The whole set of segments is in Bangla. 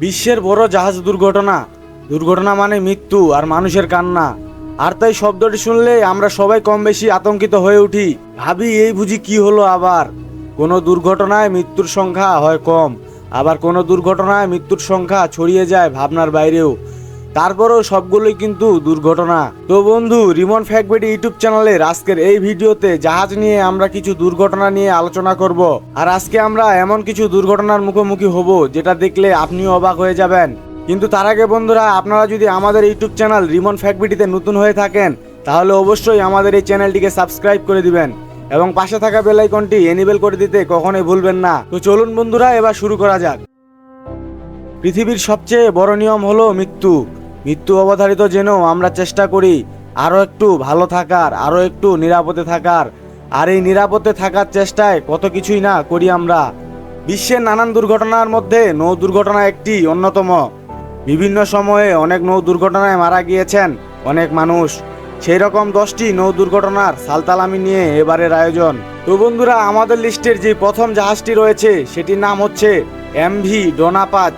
বিশ্বের বড় জাহাজ দুর্ঘটনা। দুর্ঘটনা মানে মৃত্যু আর মানুষের কান্না। আর তাই শব্দটি শুনলে আমরা সবাই কম বেশি আতঙ্কিত হয়ে উঠি। ভাবি, এই বুঝি কি হলো আবার? কোনো দুর্ঘটনায় মৃত্যুর সংখ্যা হয় কম, আবার কোনো দুর্ঘটনায় মৃত্যুর সংখ্যা ছড়িয়ে যায় ভাবনার বাইরেও। তারপরেও সবগুলোই কিন্তু দুর্ঘটনা। তো বন্ধু, রিমন ফ্যাকবেটি ইউটিউব চ্যানেলের আজকের এই ভিডিওতে জাহাজ নিয়ে আমরা কিছু দুর্ঘটনা নিয়ে আলোচনা করব। আর আজকে আমরা এমন কিছু দুর্ঘটনার মুখোমুখি হব যেটা দেখলে আপনিও অবাক হয়ে যাবেন। কিন্তু তার আগে বন্ধুরা, আপনারা যদি আমাদের ইউটিউব চ্যানেল রিমন ফ্যাকবিটিতে নতুন হয়ে থাকেন, তাহলে অবশ্যই আমাদের এই চ্যানেলটিকে সাবস্ক্রাইব করে দিবেন এবং পাশে থাকা বেল আইকনটি এনেবেল করে দিতে কখনোই ভুলবেন না। তো চলুন বন্ধুরা, এবার শুরু করা যাক। পৃথিবীর সবচেয়ে বড় নিয়ম হলো মৃত্যু। মৃত্যু অবধারিত যেন আমরা চেষ্টা করি আরও একটু ভালো থাকার আরও একটু নিরাপদে থাকার। আর এই নিরাপদে থাকার চেষ্টায় কত কিছুই না করি আমরা। বিশ্বের নানান দুর্ঘটনার মধ্যে নৌ দুর্ঘটনা একটি অন্যতম। বিভিন্ন সময়ে অনেক নৌ দুর্ঘটনায় মারা গিয়েছেন অনেক মানুষ। সেই রকম দশটি নৌ দুর্ঘটনার সালতালামি নিয়ে এবারের আয়োজন। তো বন্ধুরা, আমাদের লিস্টের যে প্রথম জাহাজটি রয়েছে, সেটির নাম হচ্ছে এমভি ডোনাপাচ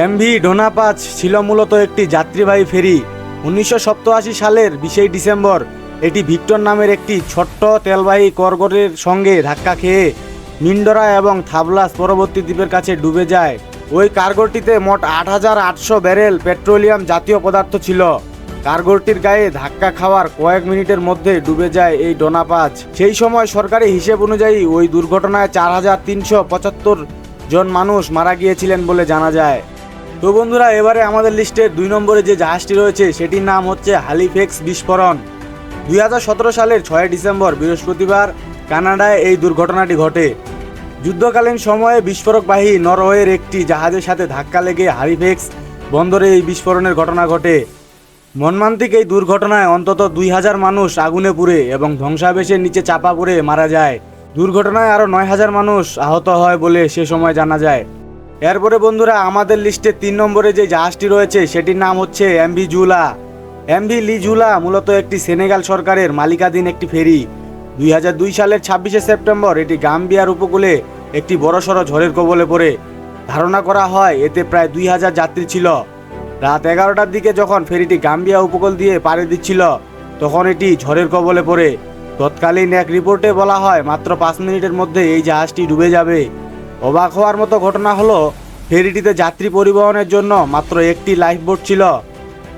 এমভি ডোনাপাচ ছিল মূলত একটি যাত্রীবাহী ফেরি। উনিশশো সালের বিশে ডিসেম্বর, এটি ভিক্টর নামের একটি ছোট্ট তেলবাহী করগরের সঙ্গে ধাক্কা খেয়ে মিন্ডরা এবং থাবলাস পরবর্তী দ্বীপের কাছে ডুবে যায়। ওই কার্গোটিতে মোট আট হাজার আটশো ব্যারেল পেট্রোলিয়াম জাতীয় পদার্থ ছিল। কার্গোটির গায়ে ধাক্কা খাওয়ার কয়েক মিনিটের মধ্যে ডুবে যায় এই ডোনাপাচ। সেই সময় সরকারি হিসেব অনুযায়ী ওই দুর্ঘটনায় চার হাজার তিনশো পঁচাত্তর জন মানুষ মারা গিয়েছিলেন বলে জানা যায়। তো বন্ধুরা, এবারে আমাদের লিস্টের দুই নম্বরে যে জাহাজটি রয়েছে, সেটির নাম হচ্ছে হালিফেক্স বিস্ফোরণ। দুই হাজার সতেরো সালের ছয় ডিসেম্বর, বৃহস্পতিবার, কানাডায় এই দুর্ঘটনাটি ঘটে। যুদ্ধকালীন সময়ে বিস্ফোরকবাহী নরওয়ের একটি জাহাজের সাথে ধাক্কা লেগে হালিফেক্স বন্দরে এই বিস্ফোরণের ঘটনা ঘটে। মর্মান্তিক এই দুর্ঘটনায় অন্তত দুই হাজার মানুষ আগুনে পুড়ে এবং ধ্বংসাবেশের নিচে চাপা পড়ে মারা যায়। দুর্ঘটনায় আরও নয় হাজার মানুষ আহত হয় বলে সে সময় জানা যায়। এরপরে বন্ধুরা আমাদের লিস্টে তিন নম্বরে যে জাহাজটি রয়েছে, সেটির নাম হচ্ছে এমভি জুলা। এমভি লি জুলা মূলত একটি সেনেগাল সরকারের মালিকাধীন একটি ফেরি। দুই হাজার দুই সালের ছাব্বিশে সেপ্টেম্বর এটি গাম্বিয়ার উপকূলে একটি বড়সড় ঝড়ের কবলে পড়ে। ধারণা করা হয় এতে প্রায় দুই হাজার যাত্রী ছিল। রাত এগারোটার দিকে যখন ফেরিটি গাম্বিয়া উপকূল দিয়ে পাড়ে দিচ্ছিল, তখন এটি ঝড়ের কবলে পড়ে। তৎকালীন এক রিপোর্টে বলা হয়, মাত্র পাঁচ মিনিটের মধ্যে এই জাহাজটি ডুবে যাবে। অবাক হওয়ার মতো ঘটনা হলো, ফেরিটিতে যাত্রী পরিবহনের জন্য মাত্র একটি লাইফ লাইফবোট ছিল,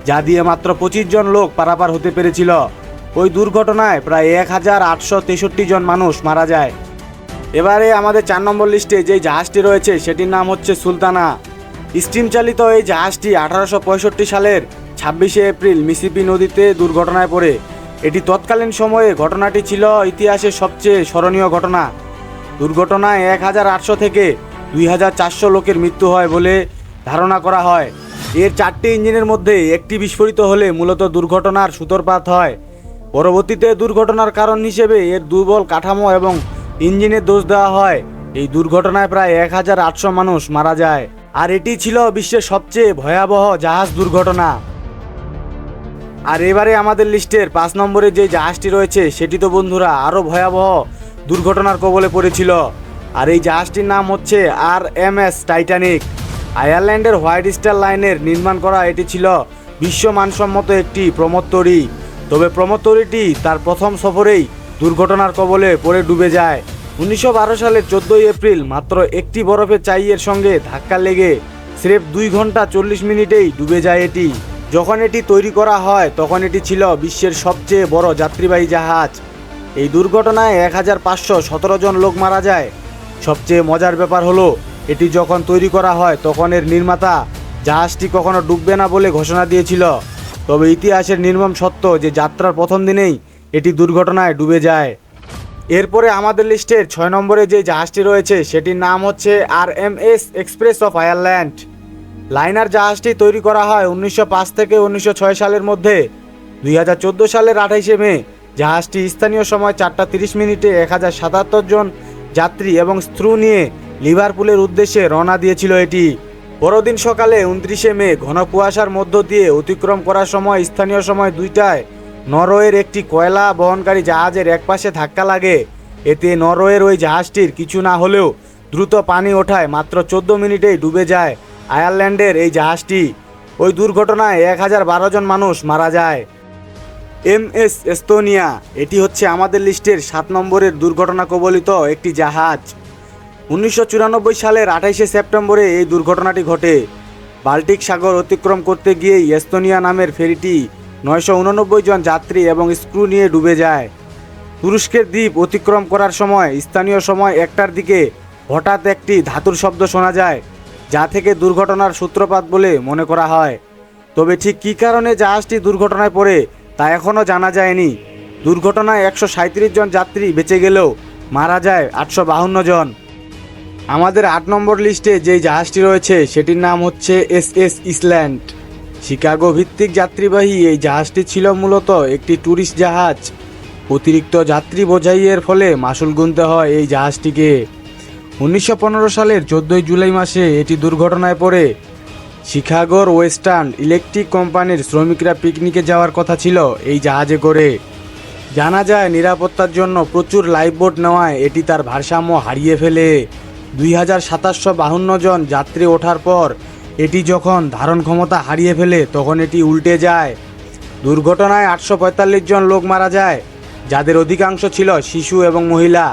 যা দিয়ে মাত্র পঁচিশ জন লোক পারাপার হতে পেরেছিল। ওই দুর্ঘটনায় প্রায় এক হাজার আটশো তেষট্টি জন মানুষ মারা যায়। এবারে আমাদের চার নম্বর লিস্টে যেই জাহাজটি রয়েছে, সেটির নাম হচ্ছে সুলতানা। স্টিম চালিত এই জাহাজটি আঠারোশো পঁয়ষট্টি সালের ছাব্বিশে এপ্রিল মিসিপি নদীতে দুর্ঘটনায় পড়ে। এটি তৎকালীন সময়ে ঘটনাটি ছিল ইতিহাসের সবচেয়ে স্মরণীয় ঘটনা। দুর্ঘটনায় এক হাজার আটশো থেকে দুই হাজার চারশো লোকের মৃত্যু হয় বলে ধারণা করা হয়। এর চারটি ইঞ্জিনের মধ্যে একটি বিস্ফোরিত হলে মূলত দুর্ঘটনার সূত্রপাত হয়। পরবর্তীতে দুর্ঘটনার কারণ হিসেবে এর দুর্বল কাঠামো এবং ইঞ্জিনের দোষ দেওয়া হয়। এই দুর্ঘটনায় প্রায় এক হাজার আটশো মানুষ মারা যায়। আর এটি ছিল বিশ্বের সবচেয়ে ভয়াবহ জাহাজ দুর্ঘটনা। আর এবারে আমাদের লিস্টের পাঁচ নম্বরে যে জাহাজটি রয়েছে, সেটি তো বন্ধুরা আরও ভয়াবহ দুর্ঘটনার কবলে পড়েছিল। আর এই জাহাজটির নাম হচ্ছে আর এম এস টাইটানিক। আয়ারল্যান্ডের হোয়াইট স্টার লাইনের নির্মাণ করা এটি ছিল বিশ্ব মানসম্মত একটি প্রমোত্তরী তবে প্রমোত্তরীটি তার প্রথম সফরেই দুর্ঘটনার কবলে পড়ে ডুবে যায়। উনিশশো বারো সালের চোদ্দোই এপ্রিল মাত্র একটি বরফের চাইয়ের সঙ্গে ধাক্কা লেগে স্রেফ দুই ঘণ্টা চল্লিশ মিনিটেই ডুবে যায় এটি। যখন এটি তৈরি করা হয়, তখন এটি ছিল বিশ্বের সবচেয়ে বড় যাত্রীবাহী জাহাজ। এই দুর্ঘটনায় এক হাজার পাঁচশো সতেরো জন লোক মারা যায়। সবচেয়ে মজার ব্যাপার হলো, এটি যখন তৈরি করা হয় তখন এর নির্মাতা জাহাজটি কখনো ডুববে না বলে ঘোষণা দিয়েছিল। তবে ইতিহাসের নির্মম সত্য যে যাত্রার প্রথম দিনেই এটি দুর্ঘটনায় ডুবে যায়। এরপরে আমাদের লিস্টের ছয় নম্বরে যে জাহাজটি রয়েছে, সেটির নাম হচ্ছে R M S Express of Ireland. Liner জাহাজটি তৈরি করা হয় উনিশশো পাঁচ থেকে উনিশশো ছয় সালের মধ্যে। দুই হাজার চোদ্দ সালের আঠাইশে মে জাহাজটি স্থানীয় সময় চারটা তিরিশ মিনিটে এক হাজার সাতাত্তর জন যাত্রী এবং স্ত্রু নিয়ে লিভারপুলের উদ্দেশ্যে রওনা দিয়েছিল এটি। পরদিন সকালে উনত্রিশে মে ঘন কুয়াশার মধ্য দিয়ে অতিক্রম করার সময় স্থানীয় সময় দুইটায় নরওয়ের একটি কয়লা বহনকারী জাহাজের একপাশে ধাক্কা লাগে। এতে নরওয়ের ওই জাহাজটির কিছু না হলেও দ্রুত পানি ওঠায় মাত্র চোদ্দ মিনিটেই ডুবে যায় আয়ারল্যান্ডের এই জাহাজটি। ওই দুর্ঘটনায় এক হাজার বারো জন মানুষ মারা যায়। এম এস এস্তোনিয়া, এটি হচ্ছে আমাদের লিস্টের সাত নম্বরের দুর্ঘটনা কবলিত একটি জাহাজ। উনিশশো চুরানব্বই সালের আঠাইশে সেপ্টেম্বরে এই দুর্ঘটনাটি ঘটে। বাল্টিক সাগর অতিক্রম করতে গিয়েই এস্তোনিয়া নামের ফেরিটি নয়শো উননব্বই জন যাত্রী এবং স্ক্রু নিয়ে ডুবে যায়। তুরস্কের দ্বীপ অতিক্রম করার সময়, স্থানীয় সময় একটার দিকে হঠাৎ একটি ধাতুর শব্দ শোনা যায়, যা থেকে দুর্ঘটনার সূত্রপাত বলে মনে করা হয়। তবে ঠিক কী কারণে জাহাজটি দুর্ঘটনায় পড়ে তা এখনও জানা যায়নি। দুর্ঘটনায় একশো জন যাত্রী বেঁচে গেলেও মারা যায় আটশো বাহান্ন জন। আমাদের আট নম্বর লিস্টে যেই জাহাজটি রয়েছে, সেটির নাম হচ্ছে এস এস ইসল্যান্ড। শিকাগো ভিত্তিক যাত্রীবাহী এই জাহাজটি ছিল মূলত একটি ট্যুরিস্ট জাহাজ। অতিরিক্ত যাত্রী বোঝাইয়ের ফলে মাসুল গুনতে হয় এই জাহাজটিকে। উনিশশো পনেরো সালের চোদ্দোই জুলাই মাসে এটি দুর্ঘটনায় পড়ে। শিকাগোর ওয়েস্টার্ন ইলেকট্রিক কোম্পানির শ্রমিকরা পিকনিকে যাওয়ার কথা ছিল এই জাহাজে করে। জানা যায়, নিরাপত্তার জন্য প্রচুর লাইফবোট নেওয়ায় এটি তার ভারসাম্য হারিয়ে ফেলে। দুই হাজার সাতাশশো বাহান্ন জন যাত্রী ওঠার পর এটি যখন ধারণ ক্ষমতা হারিয়ে ফেলে, তখন এটি উল্টে যায়। দুর্ঘটনায় আটশো পঁয়তাল্লিশ জন লোক মারা যায়, যাদের অধিকাংশ ছিল শিশু এবং মহিলা।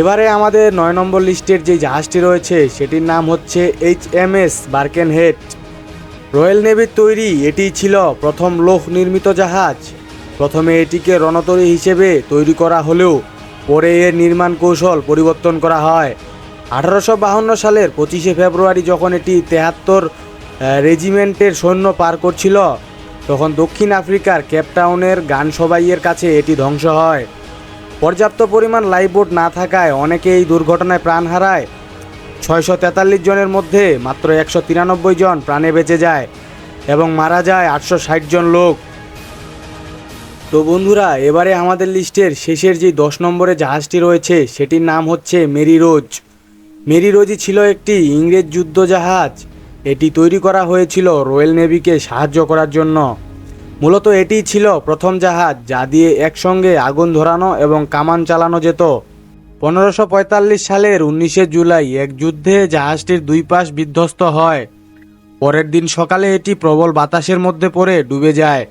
এবারে আমাদের নয় নম্বর লিস্টের যে জাহাজটি রয়েছে, সেটির নাম হচ্ছে H M S Birkenhead. Royal নেভির তৈরি, এটি ছিল প্রথম লোহ নির্মিত জাহাজ। প্রথমে এটিকে রণতরী হিসেবে তৈরি করা হলেও পরে এর নির্মাণ কৌশল পরিবর্তন করা হয়। আঠারোশো বাহান্ন সালের পঁচিশে ফেব্রুয়ারি যখন এটি তেহাত্তর রেজিমেন্টের সৈন্য পার করছিল, তখন দক্ষিণ আফ্রিকার কেপটাউনের গান সবাইয়ের কাছে এটি ধ্বংস হয়। পর্যাপ্ত পরিমাণ লাইফবোট না থাকায় অনেকে এই দুর্ঘটনায় প্রাণ হারায়। ছয়শো তেতাল্লিশ জনের মধ্যে মাত্র একশো তিরানব্বই জন প্রাণে বেঁচে যায় এবং মারা যায় আটশো ষাট জন লোক। তো বন্ধুরা, এবারে আমাদের লিস্টের শেষের যে দশ নম্বরে জাহাজটি রয়েছে, সেটির নাম হচ্ছে মেরি রোজ। মেরি রোজই ছিল একটি ইংরেজ যুদ্ধ জাহাজ এটি তৈরি করা হয়েছিল রয়্যাল নেভিকে সাহায্য করার জন্য। মূলত এটি ছিল প্রথম জাহাজ যা দিয়ে একসঙ্গে আগুন ধরানো এবং কামান চালানো যেত। পনেরোশো পঁয়তাল্লিশ সালের উনিশে জুলাই এক যুদ্ধে জাহাজটির দুই পাশ বিধ্বস্ত হয়। পরের দিন সকালে এটি প্রবল বাতাসের মধ্যে পড়ে ডুবে যায়।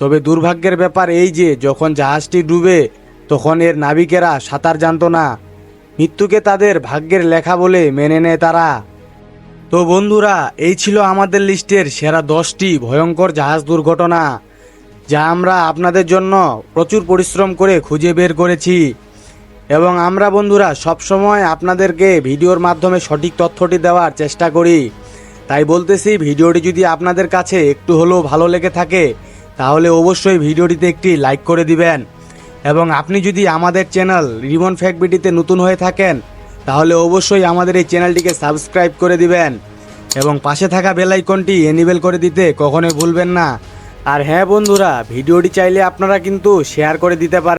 তবে দুর্ভাগ্যের ব্যাপার এই যে, যখন জাহাজটি ডুবে, তখন এর নাবিকেরা সাঁতার জানতো না। মৃত্যুকে তাদের ভাগ্যের লেখা বলে মেনে নেয় তারা। তো বন্ধুরা, এই ছিল আমাদের লিস্টের সেরা দশটি ভয়ঙ্কর জাহাজ দুর্ঘটনা, যা আমরা আপনাদের জন্য প্রচুর পরিশ্রম করে খুঁজে বের করেছি। এবং আমরা বন্ধুরা, সবসময় আপনাদেরকে ভিডিওর মাধ্যমে সঠিক তথ্যটি দেওয়ার চেষ্টা করি। তাই বলতেছি, ভিডিওটি যদি আপনাদের কাছে একটু হলেও ভালো লেগে থাকে, তাহলে অবশ্যই ভিডিওটিতে একটি লাইক করে দিবেন। এবং আপনি যদি আমাদের চ্যানেল রিবন ফ্যাক্টবিটিতে নতুন হয়ে থাকেন তাহলে অবশ্যই আমাদের এই চ্যানেলটিকে সাবস্ক্রাইব করে দিবেন। এবং পাশে থাকা বেল আইকনটি এনেবেল করে দিতে কখনোই ভুলবেন না। আর হ্যাঁ বন্ধুরা, ভিডিওটি চাইলে আপনারা কিন্তু শেয়ার করে দিতে পারেন।